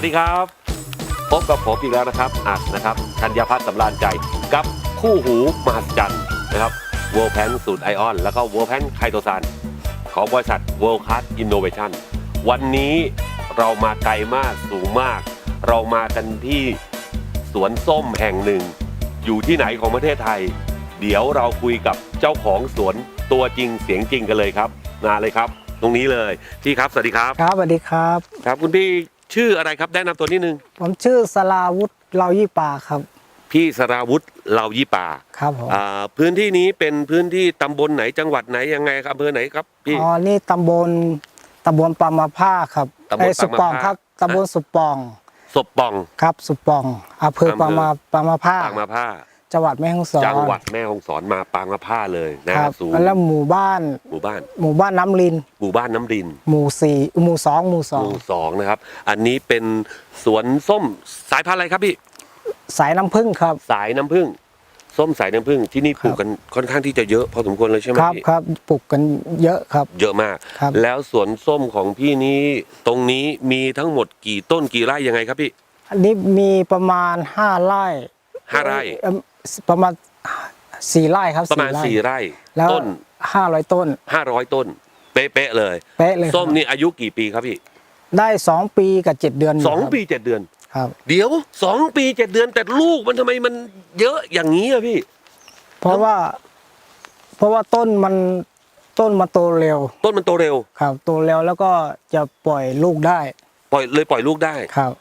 ครับสวัสดีครับ พบกับผมอีกแล้วนะครับอัดนะครับธัญพัฒน์สำราญใจกับคู่หูมหัศจรรย์นะครับ World Pan สูตรไอออนแล้วก็ World Pan ไคโตซานของบริษัท World Class Innovation วันนี้เรามาไกลมากสูงมาก เรามากันที่สวนส้มแห่งหนึ่ง อยู่ที่ไหนของประเทศไทย เดี๋ยวเราคุยกับเจ้าของสวนตัวจริงเสียงจริงกันเลยครับมาเลยครับ ตรงนี้เลยพี่ครับสวัสดีครับ ครับสวัสดีครับ ครับคุณพี่ ชื่ออะไรครับแนะนำตัวนิดนึง ผมชื่อสลาวุฒิเรายี่ป่าครับ พี่สราวุธเหล่ายี่ป่าครับผมอ่าพื้นที่นี้เป็นพื้นที่ตำบลไหนจังหวัดไหนยังไงครับอำเภอไหนครับพี่ อ๋อนี่ตำบลตำบลปามาผ้าครับตำบลเอ้ยสุปองปามาผ้าครับตำบลสุปองศพปอง ครับสุปองอำเภออำเภอ ปามาปามาผ้าปางมาผ้า จังหวัดแม่ฮ่องสอนจังหวัดแม่ฮ่องสอนมาปางมาผ้าเลยนะคครัรับบสู่แล้วหมู่บ้านหมู่บ้าน หมู่บ้านน้ำลิน หมู่บ้านน้ำดิน หมู่สี่หมู่สองหมู่สหองมู่สองนะครับ อันนี้เป็นสวนส้มสายพันธุ์อะไรครับพี่ สายน้ำผึ้งครับ สายน้ำผึ้งส้มสายน้ำผึ้งที่นี่ปลูกกันค่อนข้างที่จะเยอะพอสมควรเลยใช่ไหมครับพี่ครับปลูกกันเยอะครับ เยอะมากครับแล้วสวนส้มของพี่นี้ตรงนี้มีทั้งหมดกี่ต้นกี่ไร่ยังไงครับพี่ อันนี้มีประมาณห้าไร่ห้าไร่เอิ่ม ประมาณสี่ไร่ครับประมาณสี่ไร่แล้วต้นห้าร้อยต้นห้าร้อยต้น เป๊ะๆเลยเป๊ะเลยครับส้มนี่อายุกี่ปีครับพี่ ได้สองปีกับเจ็ดเดือนยู่สองครับปีเจ็ดเดือนครับ เดี๋ยวสองปีเจ็ดเดือนแต่ลูกมันทำไมมันเยอะอย่างนี้อะพี่ เพราะว่า เพราะว่าต้นมันต้นมาโตเร็ว ต้นมันโตเร็วครับโตเร็วแล้วก็จะปล่อยลูกได้ ปล่อยเลยปล่อยลูกได้ครับ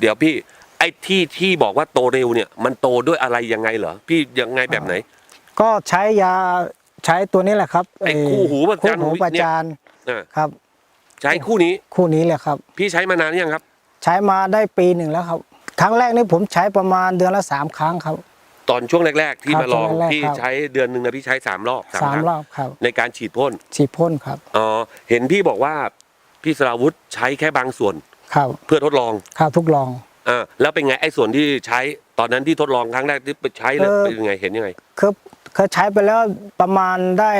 เดี๋ยวพี่ไอ้ที่ที่บอกว่าโตเร็วเนี่ย มันโตด้วยอะไรยังไงเหรอพี่ยังไงแบบไหน ก็ใช้ยาใช้ตัวนี้แหละครับไอ้คู่หูประจันคู่หูประจานอ่าครับ ใช้คู่นี้คู่นี้แหละครับ พี่ใช้มานานหรือยังครับ ใช้มาได้ปีหนึ่งแล้วครับ ครั้งแรกนี่ผมใช้ประมาณเดือนละสามครั้งครับตอนช่วงแรก ๆ ที่ครับมาลองช่วงแรกๆพี่ครับใช้เดือนหนึ่งนะพี่ใช้สามรอบสามสามครั้งรอบครับ ในการฉีดพ่นฉีดพ่นครับอ๋อเห็นพี่บอกว่าพี่สราวุธใช้แค่บางส่วนครับเพื่อทดลองครับทุกลอง อ่าแล้วเป็นไงไอ้ส่วนที่ใช้ตอนนั้นที่ทดลองครั้งแรกที่ไปใช้แล้วเออ เป็นยังไงเห็นยังไง คือเคยใช้ไปแล้วประมาณได้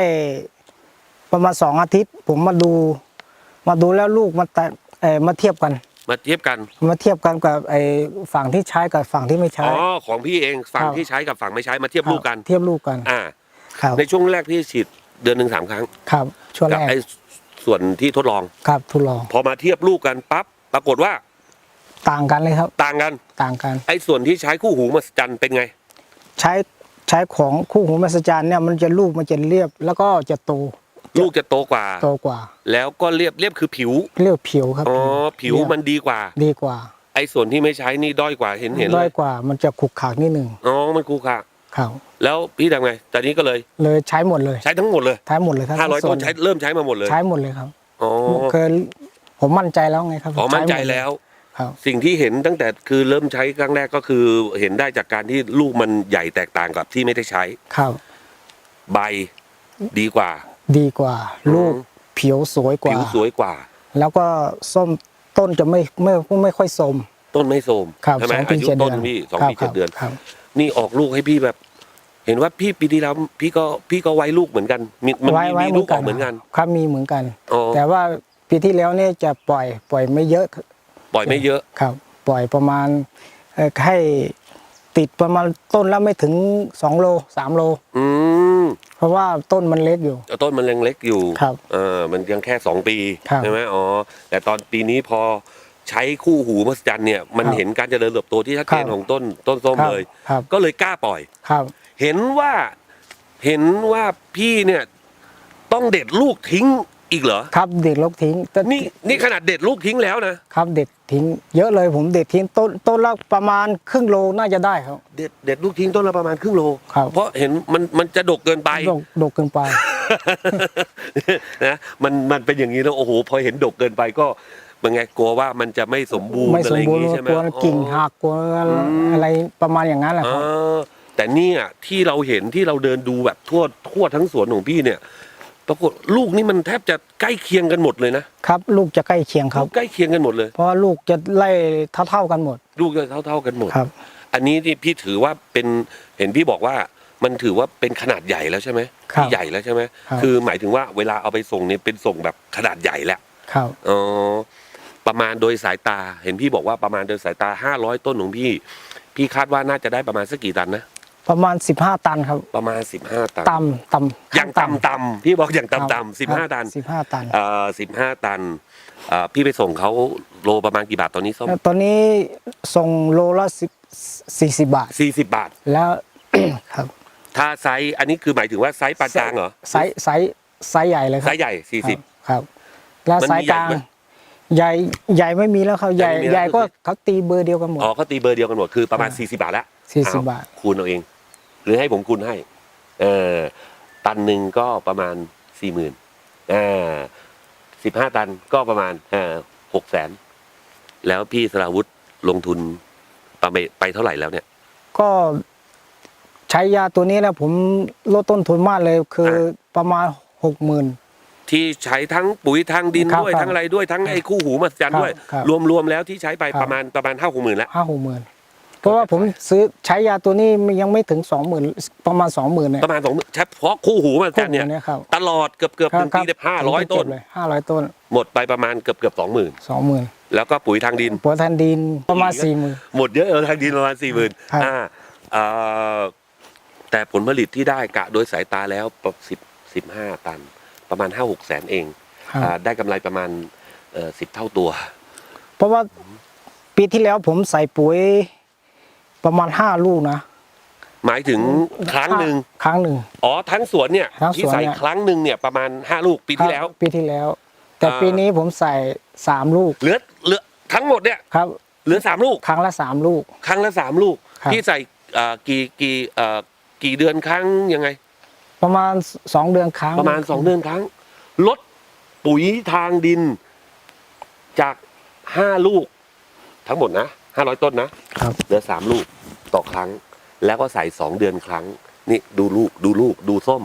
ประมาณสองอาทิตย์ ผมมาดู มาดูแล้วลูกมันแตกเออมาเทียบกัน มาเทียบกันมาเทียบกันกับไอ้ฝั่งที่ใช้กับฝั่งที่ไม่ใช้ อ๋อของพี่เองฝั่งครับ ที่ใช้กับฝั่งไม่ใช้มาเทียบลูกกัน เทียบลูกกันอ่า ครับในช่วงแรกพี่ฉีดเดือนหนึ่งสามครั้ง ครับช่วงกัแรกไอ้ส่วนที่ทดลอง ครับทดลอง พอมาเทียบลูกกันปั๊บปรากฏว่า ต่างกันเลยครับ ต่างกัน ต่างกัน ไอ้ส่วนที่ใช้คู่หูมหัศจรรย์เป็นไง ใช้ใช้ของคู่หูมหัศจรรย์เนี่ยมันจะลูกมันจะเรียบ แล้วก็จะโตลูกจะโตกว่า โตกว่า แล้วก็เรียบเรียบคือผิว เรียกผิวครับอ๋อผิวมันดีกว่า ดีกว่า ไอ้ส่วนที่ไม่ใช้นี่ด้อยกว่าเห็นเห็นเลด้อยยกว่า มันจะขรุกขากนิดหนึ่งอ๋อมันคูค่ะครับแล้วพี่ทำไงตอนนี้ก็เลย เลยใช้หมดเลย ใช้ทั้งหมดเลยใช้หมดเลยครับห้าร้อยส่ต้วนใช้เริ่มใช้มาหมดเลย ใช้หมดเลยครับอ๋อเคยผมมั่นใจแล้วไงครับ อ๋อ มั่นใจช้หมดเยแล้ว ครับ สิ่งที่เห็นตั้งแต่คือเริ่มใช้ครั้งแรกก็คือเห็นได้จากการที่ลูกมันใหญ่แตกต่างกับที่ไม่ได้ใช้ ครับ ใบดีกว่า ดีกว่า ลูกผิวสวยกผิว่าวสวยกว่า แล้วก็ส้มต้นจะไม่ไม่ไม่ค่อยสมต้นไม่โทรมครับใช่ไหมสองอาปียุเจ็ดต้นเดือนพี่สองครับปีเจ็ดเดือน ครับ นี่ออกลูกให้พี่แบบ เห็นว่าพี่ปีที่แล้วพี่ก็พี่ก็ไว้ลูกเหมือนกันมีมันไว้มีไว้มีลูกออกเหมือนกัน ครับมีเหมือนกัน อ๋อ แต่ว่าปีที่แล้วเนี่ยจะปล่อยปล่อยไม่เยอะ ปล่อยไม่เยอะครับ ปล่อยประมาณเอ่อให้ติดประมาณต้นละไม่ถึงสองโลสามโล อืมเพราะว่าต้นมันเล็กอยู่แต่ต้นมันยังเล็กอยู่ครับเออมันยังแค่สองปีครับใช่ไหมอ๋อแต่ตอนปีนี้พอใช้คู่หูมหัศจรรย์เนี่ยมันครับเห็นการเจริญเติบโตที่ชัดเจนครับของต้นต้นส้มครับเลยครับก็เลยกล้าปล่อยครับ เห็นว่าเห็นว่าพี่เนี่ยต้องเด็ดลูกทิ้ง อีกเหรอครับเด็ดลกทิ้งต้นี่นี่ขนาดเด็ดลูกทิ้งแล้วนะ ครับเด็ดทิ้ง เยอะเลยผมเด็ดทิ้งต้นต้นละประมาณครึ่งโลน่าจะได้ครับ เด็ดเด็ดลูกทิ้งต้นละประมาณครึ่งโล ครับ เพราะเห็นมันมันจะดกเกินไป ดกดกเกินไป นะมันมันเป็นอย่างนี้แล้วโอ้โหพอเห็นดกเกินไปก็เป็นไงกลัวว่ามันจะไม่สมบูรณ์ไม่อะสไรมอย่างบูรณ์นี้ใช่ไหมกลัวกิ่งอ๋อหักกลัวมอะไรประมาณอย่างนั้นแหละครับอ่าแต่เนี่ยที่เราเห็นที่เราเดินดูแบบทั่วทั่วทั้งสวนของพี่เนี่ย ปรากฏลูกนี่มันแทบจะใกล้เคียงกันหมดเลยนะครับ ลูกจะใกล้เคียงครับลูกใกล้เคียงกันหมดเลย เพราะว่าลูกจะไล่เท่าๆกันหมด ลูกจะเท่า ๆกันหมดครับ อันนี้ที่พี่ถือว่าเป็นเห็นพี่บอกว่ามันถือว่าเป็นขนาดใหญ่แล้วใช่ไหมครับที่ใหญ่แล้วใช่ไหมครับ คือหมายถึงว่าเวลาเอาไปส่งเนี่ยเป็นส่งแบบขนาดใหญ่แล้วครับ อ๋อประมาณโดยสายตาเห็นพี่บอกว่าประมาณโดยสายตาห้าร้อยต้นของพี่ พี่คาดว่าน่าจะได้ประมาณสักกี่ตันนะ ประมาณ 15 ตันครับประมาณสิบห้าตันต่ำต่ำอย่างต่ำต่ำๆพี่บอกอย่างต่ำต่ำสิบห้าตันสิบห้าตันเอ่อสิบห้าตันเอ่อพี่ไปส่งเขาโลประมาณกี่บาทตอนนี้ส้มแล้วตอนนี้ส่งโลละสิบสี่สิบบาทสี่สิบบาท แล้วครับ ถ้าไซส์อันนี้คือหมายถึงว่าไซส์ปานกลางเหรอไซส์ไซส์ไซส์ใหญ่เลยคไซรับส์ใหญ่สี่สิบครับ แล้วมันไซมีส์กลางใหญ่ไหมใหญ่ใหญ่ไม่มีแล้วครับใหญ่ใหญ่ไม่มีแล้วใหญ่ก็คือเขาตีเบอร์เดียวกันหมดอ๋อเขาตีเบอร์เดียวกันหมดคือประมาณอ่าสี่สิบาทแล้วสี่สิบเอบาทคูณเอาเอง หรือให้ผมคูณให้เออตันหนึ่งก็ประมาณสี่หมื่นอ่าสิบห้าตันก็ประมาณเอ่อหกแสนแล้วพี่สราวุธลงทุนประมาณไปเท่าไหร่แล้วเนี่ย ก็ใช้ยาตัวนี้แล้วผมลดต้นทุนมากเลยคืออาประมาณหกหมื่น ที่ใช้ทั้งปุ๋ยทั้งดินครับด้วยครับทั้งอะไรด้วยทั้งไอ้คู่หูมหัศจรรย์ครับด้วยครับรวมๆแล้วที่ใช้ไปครับ ประมาณประมาณห้าหกหมื่นแล้วห้าหกหมื่น เพราะว่าผมซื้อใช้ยาตัวนี้ยังไม่ถึงสองหมื่นประมาณสองหมื่นเนี่ยประมาณสองเฉพาะคู่หูมหัศจรรย์เนี่ยพวกเนี่ยครับตลอดเกือบเกือบๆหนึ่งปีได้ห้าร้อยต้นห้าร้อยต้น หมดไปประมาณเกือบเกือบสองหมื่นสองหมื่นแล้วก็ปุ๋ยทางดินปัวทันดินประมาณสี่หมื่นหมดเยอะเออทางดินประมาณสี่หมื่นครับอ่าเอ่อแต่ผลผลิตที่ได้กะโดยสายตาแล้วประสิบสิบห้าตัน ประมาณห้าหกแสนเองครับอ่าได้กำไรประมาณเอ่อสิบเท่าตัว เพราะว่าปีที่แล้วผมใส่ปุ๋ย ประมาณห้าลูกนะ หมายถึงครั้งหนึ่งครั้งหนึ่งอ๋อทั้งสวนเนี่ยทั้งสวนที่ใส่เนี่ย ครั้งหนึ่งเนี่ยประมาณห้าลูกปีที่แล้วครับปีที่แล้ว แต่อ่า ปีนี้ผมใส่สามลูกเหลือเหลือทั้งหมดเนี่ยครับ เหลือสามลูก ครั้งละสามลูก ครั้งละสามลูก ครับพี่ใส่อ่ากี่กี่เอ่อกี่เดือนครั้งยังไง ประมาณสองเดือนครั้งประมาณสองเดือนครั้ง ลดปุ๋ยทางดินจากห้าลูก ทั้งหมดนะ ห้าร้อยต้นนะครับ เหลือสามลูกต่อครั้ง แล้วก็ใส่สองเดือนครั้ง นี่ดูลูกดูลูกดูส้ม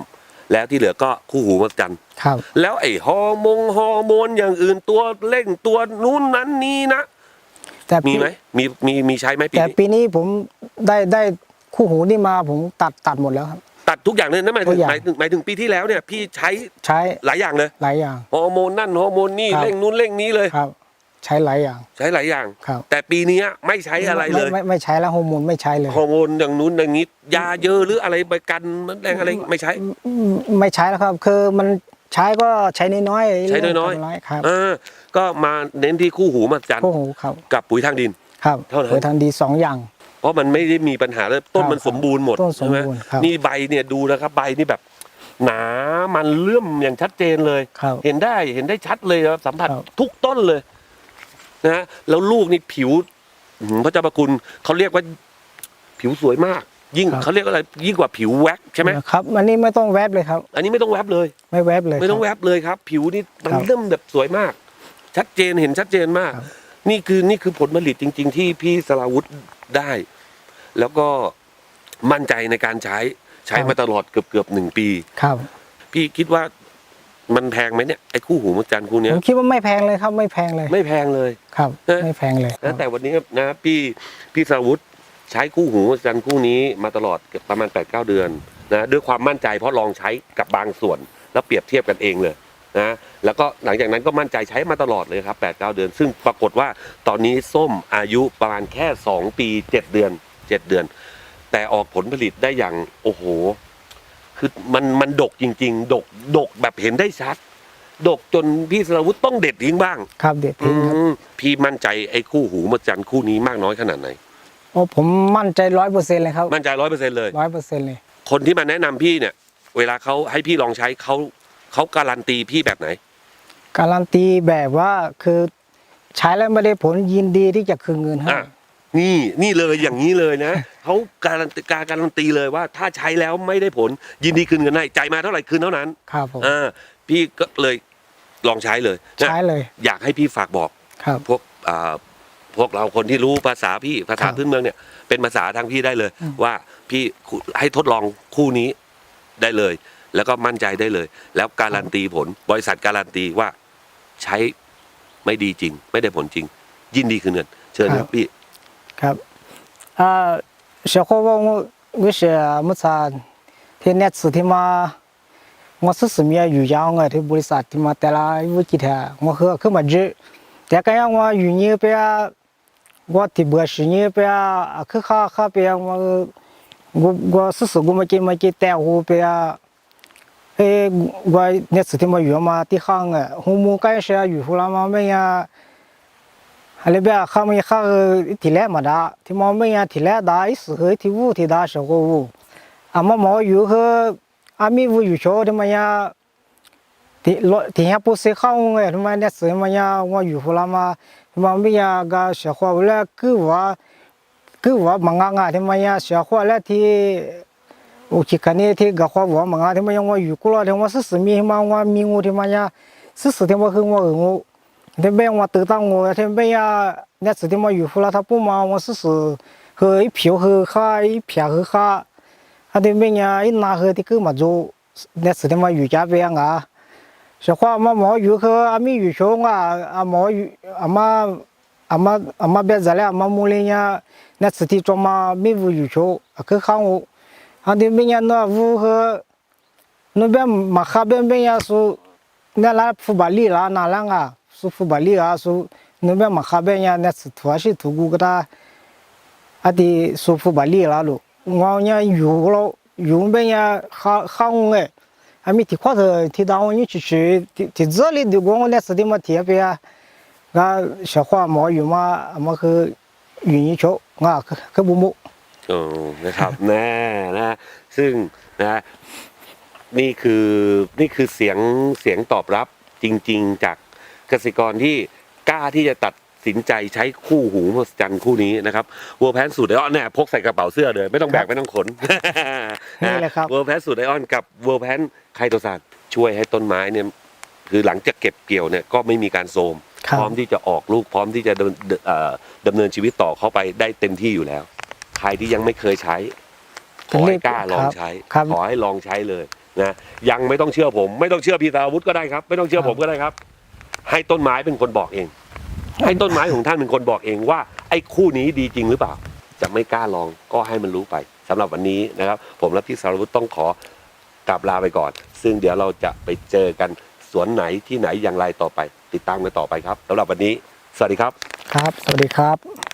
แล้วที่เหลือก็คู่หูมาจันทร์ครับ แล้วไอ้ฮอร์โมงฮอร์โมนอย่างอื่นตัวเร่งตัวนู้นนั้นนี้นะ แต่มีปีไหมมีมีมีใช้ไหมปีแต่นี้ปีนี้ผมได้ได้คู่หูนี่มาผมตัดตัดหมดแล้วครับ ตัดทุกอย่างเลยนั่นหมายทุถึกงอย่าง หมายถึงหมายถึงปีที่แล้วเนี่ยพี่ใช้ใช้หลายอย่างเลย หลายอย่าง ฮอร์โมนนั่นฮอร์โมนนี่ครับ เร่งนู้นเร่งนี้เลย ครับ ใช้หลายอย่าง ใช้หลายอย่าง ครับ แต่ปีเนี้ยไม่ใช้อะไรเลยม่ไม่ไม่ใช้แล้วฮอร์โมนไม่ใช้เลยฮอร์โมนอย่างนู้นอย่างนี้ ยาเยอะหรืออะไรไปกันมันแรงอะไรไม่ใช้อืมไม่ใช้แล้วครับ คือมันใช้ก็ใช้น้อยๆใช้น้อยๆเรื่องครับเออก็มาเน้นที่คู่หูมาจันทร์คู่หูครับกับปุ๋ยทางดิน ครับเท่านั้นโดยทันดีสองอย่างเพราะมันไม่ได้มีปัญหาเลยต้นครับมันสมบูรณ์หมดต้นสมใช่ไหมบูรณ์ครับนี่ใบเนี่ยดูนะครับใบนี่แบบหนามันเลื่อมอย่างชัดเจนเลยครับเห็นได้เห็นได้ชัดเลยนะครับสัมผัสครับทุกต้นเลย นะแล้วลูกนี่ผิวอื้อหือพระเจ้าประคุณเขาเรียกว่าผิวสวยมาก ยิ่งครับเขาเรียกว่าอะไรยิ่งกว่าผิวแว็กซ์ใช่ไหมครับอันนี้ไม่ต้องแวบเลยครับ อันนี้ไม่ต้องแว็บเลย ไม่แวบเลย ไม่ต้องครับแว็บเลยครับ ผิวนี่มันครับเริ่มแบบสวยมาก ชัดเจนเห็นชัดเจนมากครับนี่คือนี่คือผลผลิตจริง ๆ ที่พี่สลาวุธได้ แล้วก็มั่นใจในการใช้ใช้มาตลอดเกือบเกือบหนึ่งปีครับ พี่คิดว่า มันแพงไหมเนี่ยไอ้คู่หูมดจันทร์คู่เนี้ผยมคิดว่าไม่แพงเลยครับไม่แพงเลยไม่แพงเลย ครับ เอ๊ะ ไม่แพงเลยคนะรับแต่วันนี้นะพี่พี่สราวุธใช้คู่หูมดจันทร์คู่นี้มาตลอดเกือบประมาณ8ปดเเดือนนะด้วยความมั่นใจเพราะลองใช้กับบางส่วน แล้วเปรียบเทียบกันเองเลยนะแล้วก็หลังจากนั้นก็มั่นใจใช้มาตลอดเลยครับ8ปดเเดือน ซึ่งปรากฏว่าตอนนี้ส้มอายุประมาณแค่ 2 ปี 7 เดือน 7 เดือน แต่ออกผลผลิตได้อย่างโอ้โห คือมันมันดกจริง ๆ ดกดกแบบเห็นได้ชัด ดกจนพี่สราวุธต้องเด็ดทิ้งบ้างครับเด็ดทิ้งครับอืมพี่มั่นใจไอ้คู่หูมดจันทร์คู่นี้มากน้อยขนาดไหน โอ้ผมมั่นใจร้อยเปอร์เซ็นต์เลยครับมั่นใจร้อยเปอร์เซ็นต์เลย ร้อยเปอร์เซ็นต์เลย คนที่มาแนะนำพี่เนี่ย เวลาเขาให้พี่ลองใช้เขาเขาการันตีพี่แบบไหน การันตีแบบว่าคือใช้แล้วไม่ได้ผลยินดีที่จะคืนเงินให้ อะ นี่นี่เลยอย่างนี้เลยนะเขาการันตีการการันตีเลยว่า ถ้าใช้แล้วไม่ได้ผลยินดีคืนเงินให้จ่ายมาเท่าไหร่คืนเท่านั้นครับผมอ่าพี่ก็เลยลองใช้เลยนะใช้เลย อยากให้พี่ฝากบอกครับ พวกอ่าพวกเราคนที่รู้ภาษาพี่ภาษาครับพื้นเมืองเนี่ย เป็นภาษาทางพี่ได้เลยอืมว่าพี่ให้ทดลองคู่นี้ได้เลย แล้วก็มั่นใจได้เลย แล้วการันตีผล บริษัทการันตีว่าใช้ไม่ดีจริง ไม่ได้ผลจริง ยินดีคืนเงิน เชิญครับพี่ ครับเอ่าเสียโควงวิเสียมุสานที่เน็ยสุดที่มางอสุดสมีอยู่ยาวไงที่บริษัทที่มาแต่ละวิกิตะงอเฮือขึ้นมาเยอแต่ก็ยังว่าอยู่เนี้ยไปว่าที่บริษัทยืนี้ไปคือข้าข้าไปว่ากูกูสุดสุกูม่กี่ไม่กี่ยแต่หูไปเอ้ว่าเน็ตสุที่มาอยู่มาที่ห้างอะหูมูใกล้เสียอยูฟุลามาไม่ยา อะไรแบบข้าม่ข้าที่แรกมาด่าที่มาไม่อะที่แรกด่าอีสุดที่วูที่ด่าเสียกูวูอะมาหมออยู่คืออามีวูอยู่โชว์ที่มาอะที่รถที่ยังพูดเสียเข้าไงทำไมเนี่ยเสียมันยาว่าอยู่หัวมาทำไมไม่ยาก็เสียหัวแล้วคือว่าคือว่ามังงะที่มันยาเสียหัวแล้วที่โอเคกันนี่ที่ก็หัวว่ามังงะที่มันยังว่าอยู่กุลที่ว่าสื่อมีมันว่ามีงูที่มันยาสื่อที่ว่าคือว่างู 他没我得到我，他没呀，那子弟嘛有福了，他不嘛，我试试喝一瓢喝喝一瓢喝喝，他的没呀，一拿喝的够嘛足，那子弟嘛有加要啊，说话嘛没有喝，阿没有穷啊，阿没鱼阿妈阿妈阿妈别在了，阿嘛木林呀，那子弟装嘛没无有穷，阿够喊我，他的没呀那屋喝，那边嘛哈边边呀说，那来铺把力拉，哪啷个？说富巴里啊说那边马哈边呀那次土还是土古个他，阿的说富巴里啦咯，我呀有了有边呀哈哈我哎。还没提块头，提到我你去去，提提这里的我那时的么贴边啊，啊小花毛鱼嘛，么去云一球啊，可可不木。 โอ้นะครับ แน่นะ ซึ่งนะนี่คือนี่คือเสียงเสียงตอบรับจริง ๆ จาก เกษตรกรที่กล้าที่จะตัดสินใจใช้คู่หูมหัศจรรย์คู่นี้นะครับวัวแพนสูตรไอออนเนี่ยพกใส่กระเป๋าเสื้อเลย ไม่ต้องแบกไม่ต้องขนนี่แหละครับวัวแพนสูตรไอออนกับวัวแพนไคโตซานช่วยให้ต้นไม้เนี่ยคือหลังจากเก็บเกี่ยวเนี่ยก็ไม่มีการโทรมครับพร้อมที่จะออกลูกพร้อมที่จะดำเนินเอ่อดำเนินชีวิตต่อเข้าไปได้เต็มที่อยู่แล้ว ใครที่ยังไม่เคยใช้ขอให้กล้าลองใช้ครับขอให้ลองใช้เลยนะยังไม่ต้องเชื่อผม ไม่ต้องเชื่อพี่สาวุธก็ได้ครับ ไม่ต้องเชื่อครับผมก็ได้ครับ ให้ต้นไม้เป็นคนบอกเอง ให้ต้นไม้ของท่านเป็นคนบอกเองว่า ไอ้คู่นี้ดีจริงหรือเปล่า จะไม่กล้าลองก็ให้มันรู้ไปสำหรับวันนี้นะครับ ผมและพี่สารวุฒิต้องขอกลับลาไปก่อน ซึ่งเดี๋ยวเราจะไปเจอกันสวนไหนที่ไหนอย่างไรต่อไป ติดตามกันต่อไปครับสำหรับวันนี้ สวัสดีครับ ครับ สวัสดีครับ